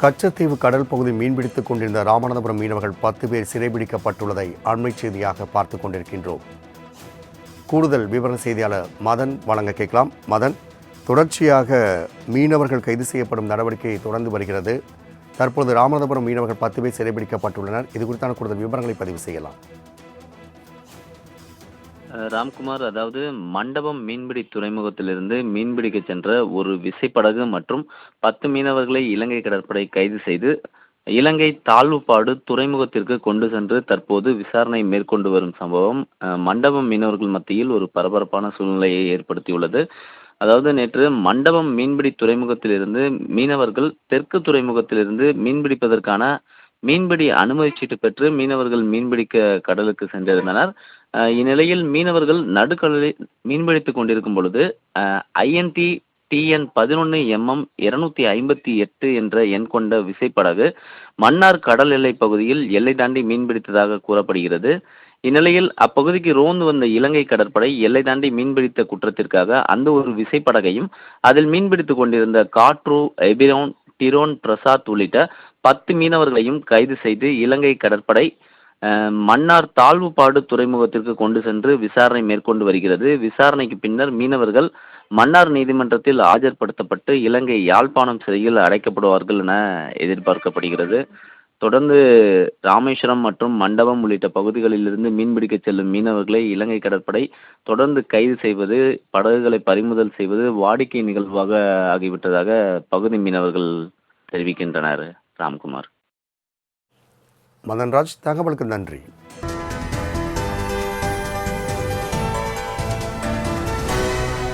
கச்சத்தீவு கடல் பகுதி மீன்பிடித்துக் கொண்டிருந்த ராமநாதபுரம் மீனவர்கள் பத்து பேர் சிறைபிடிக்கப்பட்டுள்ளதை அண்மை செய்தியாக பார்த்து கொண்டிருக்கின்றோம். கூடுதல் விவர செய்தியாளர் மதன் வழங்க கேட்கலாம். மதன் தொடர்ச்சியாக மீனவர்கள் கைது செய்யப்படும் நடவடிக்கை தொடர்ந்து வருகிறது. தற்போது ராமநாதபுரம் மீனவர்கள் பத்து பேர் சிறைபிடிக்கப்பட்டுள்ளனர் இது குறித்தான கூடுதல் விவரங்களை பதிவு செய்யலாம். ராம்குமார் அதாவது மண்டபம் மீன்பிடி துறைமுகத்திலிருந்து மீன்பிடிக்க சென்ற ஒரு விசைப்படகு மற்றும் பத்து மீனவர்களை இலங்கை கடற்படை கைது செய்து இலங்கை தாழ்வுப்பாடு துறைமுகத்திற்கு கொண்டு சென்று தற்போது விசாரணை மேற்கொண்டு வரும் சம்பவம் மண்டபம் மீனவர்கள் மத்தியில் ஒரு பரபரப்பான சூழ்நிலையை ஏற்படுத்தியுள்ளது. அதாவது நேற்று மண்டபம் மீன்பிடி துறைமுகத்திலிருந்து மீனவர்கள் தெற்கு துறைமுகத்திலிருந்து மீன்பிடிப்பதற்கான மீன்பிடி அனுமதி சீட்டு பெற்று மீனவர்கள் மீன்பிடிக்க கடலுக்கு சென்றிருந்தனர் இந்நிலையில் மீனவர்கள் நடுக்கடலில் மீன்பிடித்துக் கொண்டிருக்கும் பொழுது ஐஎன்டி டிஎன் பதினொன்று எம்எம் இருநூத்தி ஐம்பத்தி எட்டு என்ற எண் கொண்ட விசைப்படகு மன்னார் கடல் எல்லை பகுதியில் எல்லை தாண்டி மீன்பிடித்ததாக கூறப்படுகிறது. இந்நிலையில் அப்பகுதிக்கு ரோந்து வந்த இலங்கை கடற்படை எல்லை தாண்டி மீன்பிடித்த குற்றத்திற்காக அந்த ஒரு விசைப்படகையும் அதில் மீன்பிடித்துக் கொண்டிருந்த காட்ரு எபிரோன் டிரோன் பிரசாத் உள்ளிட்ட பத்து மீனவர்களையும் கைது செய்து இலங்கை கடற்படை மன்னார் தாழ்வுப்பாடு துறைமுகத்திற்கு கொண்டு சென்று விசாரணை மேற்கொண்டு வருகிறது. விசாரணைக்கு பின்னர் மீனவர்கள் மன்னார் நீதிமன்றத்தில் ஆஜர்படுத்தப்பட்டு இலங்கை யாழ்ப்பாணம் சிறையில் அடைக்கப்படுவார்கள் என எதிர்பார்க்கப்படுகிறது. தொடர்ந்து ராமேஸ்வரம் மற்றும் மண்டபம் உள்ளிட்ட பகுதிகளிலிருந்து மீன்பிடிக்க செல்லும் மீனவர்களை இலங்கை கடற்படை தொடர்ந்து கைது செய்வது படகுகளை பறிமுதல் செய்வது வாடிக்கை நிகழ்வாக ஆகிவிட்டதாக பகுதி மீனவர்கள் தெரிவிக்கின்றனர். ராம்குமார். மதன்ராஜ் தகவலுக்கு நன்றி.